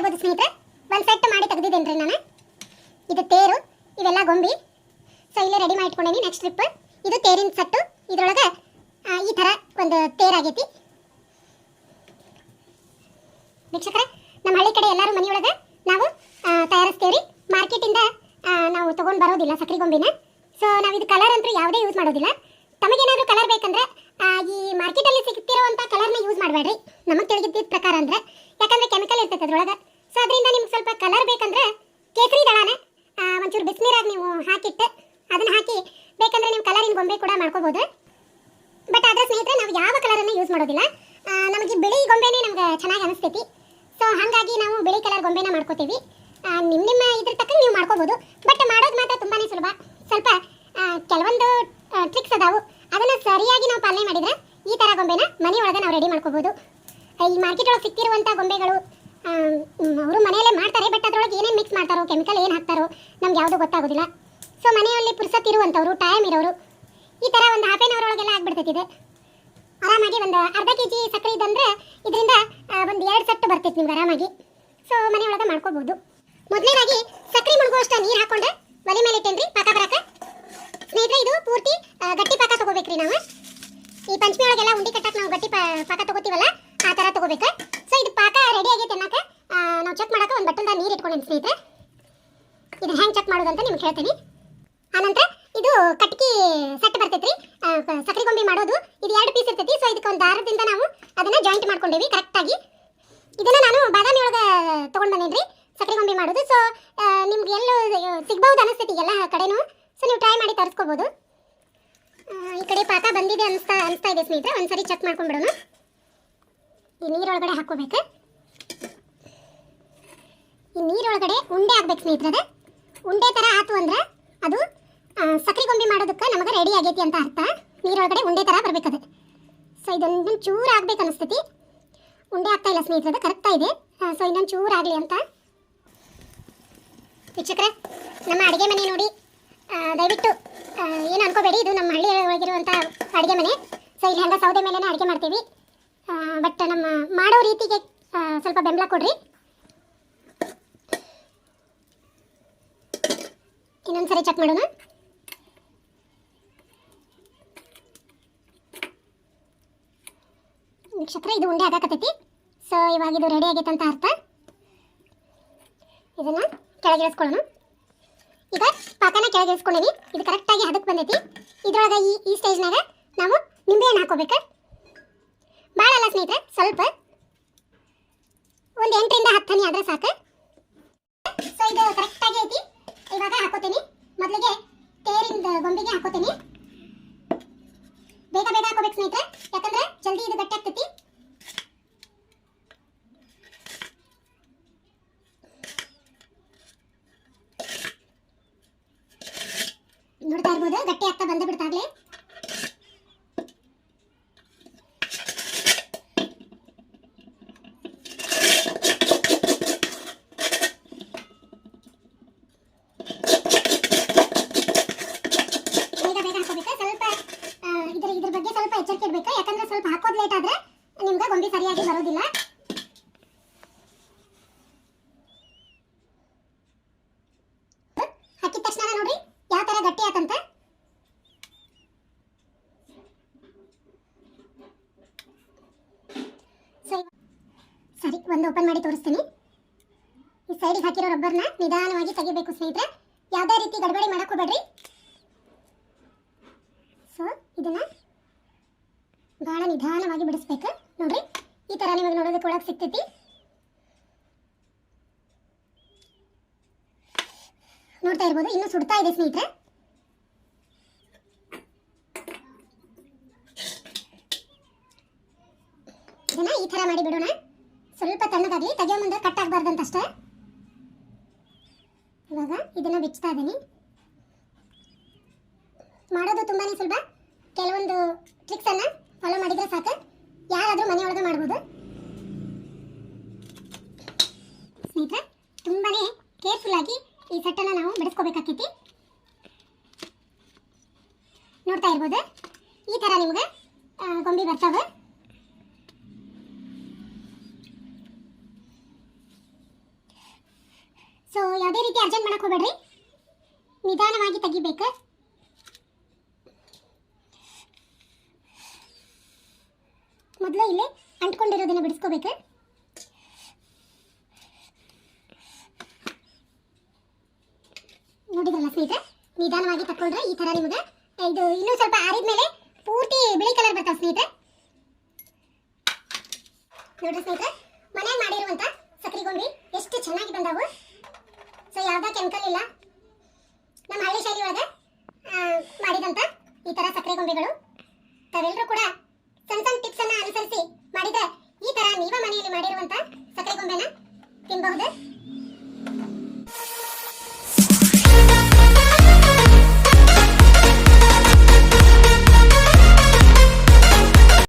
ಇರ್ಬೋದು ಸ್ನೇಹಿತರೆ. ಒಂದು ಸೆಟ್ ಮಾಡಿ ತೆಗ್ದಿದ್ದೇನೆ ನಾನು. ಇದು ತೇರು, ಇವೆಲ್ಲ ಗೊಂಬಿ. ಸೊ ಇಲ್ಲೇ ರೆಡಿ ಮಾಡಿ ಇಟ್ಕೊಂಡೇನಿ ನೆಕ್ಸ್ಟ್ ಟ್ರಿಪ್ ಇದು ತೇರಿನ ಸೆಟ್ಟು ಇದ್ರೊಳಗೆ ಈ ಥರ ಒಂದು ತೇರಾಗೈತಿ. ವೀಕ್ಷಕರೇ, ನಮ್ಮ ಹಳ್ಳಿ ಕಡೆ ಎಲ್ಲರೂ ಮನೆಯೊಳಗೆ ನಾವು ತಯಾರಿಸ್ತೇವೆ ರೀ ಮಾರ್ಕೆಟಿಂದ ನಾವು ತೊಗೊಂಡು ಬರೋದಿಲ್ಲ ಸಕ್ರೆ ಗೊಂಬಿನ. ಸೊ ನಾವು ಇದು ಕಲರ್ ಅಂತೂ ಯಾವುದೇ ಯೂಸ್ ಮಾಡೋದಿಲ್ಲ. ತಮಗೇನಾದರೂ ಕಲರ್ ಬೇಕಂದ್ರೆ ಈ ಮಾರ್ಕೆಟಲ್ಲಿ ಸಿಗ್ತಿರೋವಂಥ ಕಲರ್ನ ಯೂಸ್ ಮಾಡಬೇಡ್ರಿ. ನಮಗೆ ತಿಳಿದಿದ್ದ ಪ್ರಕಾರ ಅಂದ್ರೆ. ಯಾಕಂದ್ರೆ ಕೆಮಿಕಲ್ ಇರ್ತೈತೆ ಅದ್ರೊಳಗೆ. ಸೊ ಅದರಿಂದ ನಿಮ್ಗೆ ಸ್ವಲ್ಪ ಕಲರ್ ಬೇಕಂದ್ರೆ ಕೇಸರಿ ದಳನ ಒಂಚೂರು ಬಿಸಿನೀರಾಗಿ ನೀವು ಹಾಕಿಟ್ಟು ಅದನ್ನ ಹಾಕಿ ಬೇಕಂದ್ರೆ ನೀವು ಕಲರಿನ ಗೊಂಬೆ ಕೂಡ ಮಾಡ್ಕೋಬೋದು. ಬಟ್ ಅದರ ಸ್ನೇಹಿತರೆ, ನಾವು ಯಾವ ಕಲರನ್ನು ಯೂಸ್ ಮಾಡೋದಿಲ್ಲ. ನಮಗೆ ಬಿಳಿ ಗೊಂಬೆನೇ ನಮ್ಗೆ ಚೆನ್ನಾಗಿ ಅನಿಸ್ತೈತಿ. ಸೊ ಹಾಗಾಗಿ ನಾವು ಬಿಳಿ ಕಲರ್ ಗೊಂಬೆನ ಮಾಡ್ಕೋತೀವಿ. ನಿಮ್ಮ ನಿಮ್ಮ ಇದ್ರ ತಕ್ಕ ನೀವು ಮಾಡ್ಕೋಬೋದು. ಬಟ್ ಮಾಡೋದು ಮಾತ್ರ ತುಂಬಾನೇ ಸುಲಭ. ಸ್ವಲ್ಪ ಕೆಲವೊಂದು ಟ್ರಿಕ್ಸ್ ಅದಾವು. ಅದನ್ನ ಸರಿಯಾಗಿ ನಾವು ಪಾಲನೆ ಮಾಡಿದ್ರೆ ಈ ಥರ ಗೊಂಬೆನ ಮನೆಯೊಳಗೆ ನಾವು ರೆಡಿ ಮಾಡ್ಕೋಬೋದು. ಈ ಮಾರ್ಕೆಟ್ ಒಳಗೆ ಸಿಕ್ತಿರುವಂಥ ಗೊಂಬೆಗಳು ಅವರು ಮನೆಯಲ್ಲೇ ಮಾಡ್ತಾರೆ ಬಟ್ ಅದರೊಳಗೆ ಏನೇನು ಮಿಕ್ಸ್ ಮಾಡ್ತಾರೋ ಕೆಮಿಕಲ್ ಏನು ಹಾಕ್ತಾರೋ, ನಮ್ಗೆ ಯಾವುದು ಗೊತ್ತಾಗೋದಿಲ್ಲ. ಸೊ ಮನೆಯಲ್ಲಿ ಪುರ್ಸತ್ತಿರುವಂಥವ್ರು ಟೈಮ್ ಇರೋರು, ಈ ಥರ ಒಂದು ಹಾಫ್ ಆನ್ ಅವರ್ ಒಳಗೆಲ್ಲ ಆಗ್ಬಿಡ್ತೈತಿ ಇದು ಆರಾಮಾಗಿ ಒಂದು ಅರ್ಧ ಕೆ ಜಿ ಸಕ್ಕರೆ ಇದ್ದಂದ್ರೆ ಇದರಿಂದ ಒಂದು ಎರಡು ಸೆಟ್ ಬರ್ತೈತೆ ನಿಮ್ಗೆ ಆರಾಮಾಗಿ. ಸೊ ಮನೆಯೊಳಗೆ ಮಾಡ್ಕೋಬೋದು. ಮೊದಲನೇದಾಗಿ ಸಕ್ಕರೆ ಮುಳುಗುವಷ್ಟು ನೀರು ಹಾಕ್ಕೊಂಡ್ರೆ ಒಲೆ ಮೇಲೆ ಇಟ್ಟೇನ್ರಿ, ಪಾಕ ಬರಾಕ. ಸ್ನೇಹಿತರೆ, ಇದು ಪೂರ್ತಿ ಗಟ್ಟಿ ಪಾಕ ತೊಗೋಬೇಕ್ರಿ ನಾವು. ಈ ಪಂಚಮಿ ಒಳಗೆಲ್ಲ ಉಂಡಿ ಕಟ್ಟಕ್ಕೆ ನಾವು ಗಟ್ಟಿ ಪಾಕ ತೊಗೋತೀವಲ್ಲ, ಆ ಥರ ತಗೋಬೇಕು. ನಾವು ಚೆಕ್ ಮಾಡೋಕೆ ಒಂದು ಬಟ್ಟಲ್ದಾಗ ನೀರು ಇಟ್ಕೊಂಡು ಸ್ನೇಹಿತರೆ. ಇದನ್ನ ಹೆಂಗೆ ಚೆಕ್ ಮಾಡೋದು ಅಂತ ನಿಮ್ಗೆ ಹೇಳ್ತೀನಿ. ಆನಂತರ ಇದು ಕಟ್ಕಿ ಸೆಟ್ ಬರ್ತೈತ್ರಿ. ಸಕ್ಕರೆ ಗೊಂಬೆ ಮಾಡೋದು. ಇದು ಎರಡು ಪೀಸ್ ಇರ್ತೈತಿ. ಸೊ ಇದಕ್ಕೆ ಒಂದು ದಾರದಿಂದ ನಾವು ಅದನ್ನು ಜಾಯಿಂಟ್ ಮಾಡ್ಕೊಂಡೇವಿ ಕರೆಕ್ಟಾಗಿ ಇದನ್ನು ನಾನು ಬಾದಾಮಿ ಒಳಗೆ ತೊಗೊಂಡು ಬಂದೇನ್ರಿ ಸಕ್ಕರೆ ಗೊಂಬೆ ಮಾಡೋದು. ಸೊ ನಿಮ್ಗೆ ಎಲ್ಲೂ ಸಿಗ್ಬೋದು ಅನಿಸ್ತೈತಿ ಎಲ್ಲ ಕಡೆನೂ. ಸೊ ನೀವು ಟ್ರೈ ಮಾಡಿ ತರಿಸ್ಕೋಬೋದು. ಈ ಕಡೆ ಪಾಕ ಬಂದಿದೆ ಅನಿಸ್ತಾ ಅನಿಸ್ತಾ ಇದೆ ಸ್ನೇಹಿತರೆ. ಒಂದ್ಸರಿ ಚೆಕ್ ಮಾಡ್ಕೊಂಡ್ಬಿಡೋಣ. ಈ ನೀರೊಳಗಡೆ ಹಾಕೋಬೇಕು ಈ ನೀರೊಳಗಡೆ ಉಂಡೆ ಆಗ್ಬೇಕು ಸ್ನೇಹಿತರೆ. ಉಂಡೆ ಥರ ಆತು ಅಂದ್ರೆ ಅದು ಸಕ್ಕರೆ ಗೊಂಬೆ ಮಾಡೋದಕ್ಕೆ ನಮಗೆ ರೆಡಿ ಆಗೈತಿ ಅಂತ ಅರ್ಥ. ನೀರೊಳಗಡೆ ಉಂಡೆ ಥರ ಬರ್ಬೇಕದು. ಸೊ ಇದೊಂದು ಚೂರು ಆಗ್ಬೇಕು ಅನಿಸ್ತೈತಿ. ಉಂಡೆ ಆಗ್ತಾ ಇಲ್ಲ ಸ್ನೇಹಿತರೆ ಕರೆಕ್ಟಾ ಇದೆ. ಸೊ ಇನ್ನೊಂದು ಚೂರು ಆಗಲಿ ಅಂತ. ವೀಕ್ಷಕರೇ, ನಮ್ಮ ಅಡುಗೆ ಮನೆ ನೋಡಿ. ದಯವಿಟ್ಟು ಏನು ಅನ್ಕೋಬೇಡಿ, ಇದು ನಮ್ಮ ಹಳ್ಳಿ ಒಳಗಿರುವಂಥ ಅಡುಗೆ ಮನೆ. ಸೊ ಇಲ್ಲಿ ಹೆಂಗ ಸೌದೆ ಮೇಲೇ ಅಡುಗೆ ಮಾಡ್ತೀವಿ. ಬಟ್ ನಮ್ಮ ಮಾಡೋ ರೀತಿಗೆ ಸ್ವಲ್ಪ ಬೆಂಬಲ ಕೊಡ್ರಿ. ಇನ್ನೊಂದ್ಸರಿ ಚೆಕ್ ಮಾಡೋಣ. ನಕ್ಷತ್ರ ಇದು ಉಂಡೆ ಆಗಾಕತ್ತೈತಿ ಸೊ ಇವಾಗ ಇದು ರೆಡಿ ಆಗೈತೆ ಅಂತ ಅರ್ಥ. ಇದನ್ನ ಕೆಳಗಿಳಿಸ್ಕೊಳ್ಳೋಣ. ಈಗ ಪಾಕನ ಕೆಳಗಿಳಿಸ್ಕೊಂಡೀನಿ. ಇದು ಕರೆಕ್ಟಾಗಿ ಹದಕ್ಕೆ ಬಂದೈತಿ. ಇದ್ರೊಳಗೆ ಈ ಈ ಸ್ಟೇಜ್ನಾಗ ನಾವು ನಿಂಬೆಹಣ್ಣು ಹಾಕೋಬೇಕು. ಭಾಳ ಅಲ್ಲ ಸ್ನೇಹಿತರೆ, ಸ್ವಲ್ಪ. ಒಂದು ಎಂಟರಿಂದ ಹತ್ತು ಆದ್ರೆ ಸಾಕು ಸೊ ಇದು ಕರೆಕ್ಟಾಗಿ ಐತಿ ಇವಾಗ ಹಾಕೋತೀನಿ ಮೊದಲಿಗೆ ತೇರಿಂದ ಗೊಂಬೆಗೆ ಹಾಕೋತೀನಿ. ಬೇಗ ಬೇಗ ಹಾಕೋಬೇಕು ಸ್ನೇಹಿತರೆ. ಯಾಕಂದ್ರೆ ಜಲ್ದಿ ಇದು ಗಟ್ಟಿ ಆಗ್ತೈತಿ. ನೋಡ್ತಾ ಇರ್ಬೋದು, ಗಟ್ಟಿ ಆಗ್ತಾ ಬಂದು ಬಿಡ್ತಾಗ್ಲೇ ಬೇಗ ಬೇಗ ಹಾಕೋಬೇಕು ಸ್ವಲ್ಪ ಆ, ಇದ್ರ ಇದ್ರ ಬಗ್ಗೆ ಸ್ವಲ್ಪ ಎಚ್ಚರಿಕೆ ಇಡಬೇಕು ಯಾಕಂದ್ರೆ ಸ್ವಲ್ಪ ಹಾಕೋದು ಲೇಟ್ ಆದ್ರೆ ನಿಮ್ಗೆ ಗೊಂಬೆ ಸರಿಯಾಗಿ ಬರೋದಿಲ್ಲ. ಹಾಕಿದ ತಕ್ಷಣ ನೋಡ್ರಿ, ಯಾವ ತರ ಗಟ್ಟಿ ಆತಂತ. ಸರಿ ಒಂದು ಓಪನ್ ಮಾಡಿ ತೋರಿಸ್ತೀನಿ. ಈ ಸೈಡಿಗೆ ಹಾಕಿರೋ ರಬ್ಬರ್ನ ನಿಧಾನವಾಗಿ ತೆಗಿಬೇಕು ಸ್ನೇಹಿತರೆ. ಯಾವುದೇ ರೀತಿ ಗಡಬಡಿ ಮಾಡಕ್ ಹೋಗ್ಬೇಡ್ರಿ. ಸೊ ಇದನ್ನ ಬಹಳ ನಿಧಾನವಾಗಿ ಬಿಡಿಸ್ಬೇಕು. ನೋಡ್ರಿ, ಈ ತರ ನಿಮಗೆ ನೋಡೋದಕ್ಕೆ ಒಳಗೆ ಸಿಗ್ತೈತಿ. ನೋಡ್ತಾ ಇರ್ಬೋದು, ಇನ್ನು ಸುಡ್ತಾ ಇದೆ ಸ್ನೇಹಿತರೆ. ಈ ತರ ಮಾಡಿ ಬಿಡೋಣ. ಸ್ವಲ್ಪ ತಣ್ಣಗಾಗ್ಲಿ, ತೆಗೆಯೋ ಮುಂದೆ ಕಟ್ ಆಗ್ಬಾರ್ದಂತ ಅಷ್ಟೇ. ಇವಾಗ ಇದನ್ನ ಬಿಚ್ತಾ ಇದ್ದೀನಿ ಮಾಡೋದು ತುಂಬಾನೇ ಸುಲಭ. ಕೆಲವೊಂದು ಟ್ರಿಕ್ಸ್ ಅನ್ನ ಫಾಲೋ ಮಾಡಿದ್ರೆ ಸಾಕು. ಯಾರಾದರೂ ಮನೆಯೊಳಗೆ ಮಾಡ್ಬೋದು. ಸ್ನೇಹಿತರೆ ತುಂಬಾ ಕೇರ್ಫುಲ್ ಆಗಿ ಈ ಸೆಟ್ಟನ್ನು ನಾವು ಬಿಡಿಸ್ಕೋಬೇಕಾಕೈತಿ. ನೋಡ್ತಾ ಇರ್ಬೋದು. ಈ ಥರ ನಿಮಗೆ ಗೊಂಬಿ ಬರ್ತಾವೆ. ಸೊ ಯಾವುದೇ ರೀತಿ ಅರ್ಜೆಂಟ್ ಮಾಡಕ್ ಹೋಗ್ಬೇಡ್ರಿ. ನಿಧಾನವಾಗಿ ತೆಗಿಬೇಕು. ಮೊದಲು ಇಲ್ಲಿ ಅಂಟ್ಕೊಂಡಿರೋದನ್ನು ಬಿಡಿಸ್ಕೋಬೇಕು. ನೋಡಿದ್ರಲ್ಲ ಸ್ನೇಹಿತರೆ, ನಿಧಾನವಾಗಿ ತಕ್ಕೊಂಡ್ರೆ ಈ ಥರ ನಿಮಗೆ. ಇದು ಇನ್ನೂ ಸ್ವಲ್ಪ ಆರಿದ್ಮೇಲೆ ಪೂರ್ತಿ ಬಿಳಿ ಕಲರ್ ಬರ್ತಾವೆ ಸ್ನೇಹಿತರೆ. ನೋಡ್ರಿ ಸ್ನೇಹಿತರೆ ಮನೆಯಲ್ಲಿ ಮಾಡಿರುವಂಥ ಸಕ್ಕರೆ ಗೊಂಬೆ ಎಷ್ಟು ಚೆನ್ನಾಗಿ ಬಂದಾವು. ಸೊ ಯಾವುದೇ ಕೆಮಿಕಲ್ ಇಲ್ಲ. ನಮ್ಮ ಹಳ್ಳಿ ಶೈಲಿ ಒಳಗೆ ಮಾಡಿದಂಥ ಈ ತರ ಸಕ್ಕರೆ ಗೊಂಬೆಗಳು ತಾವೆಲ್ಲರೂ ಕೂಡ ಸಣ್ಣ ಸಣ್ಣ ಅನ್ನ ಮಾಡಿದ್ರೆ ಈ ತರ ನೀವ ಮನೆಯಲ್ಲಿ ಮಾಡಿರುವಂತ ಸಕ್ಕರೆ ಗೊಂಬೆನ ತಿನ್ನಬಹುದು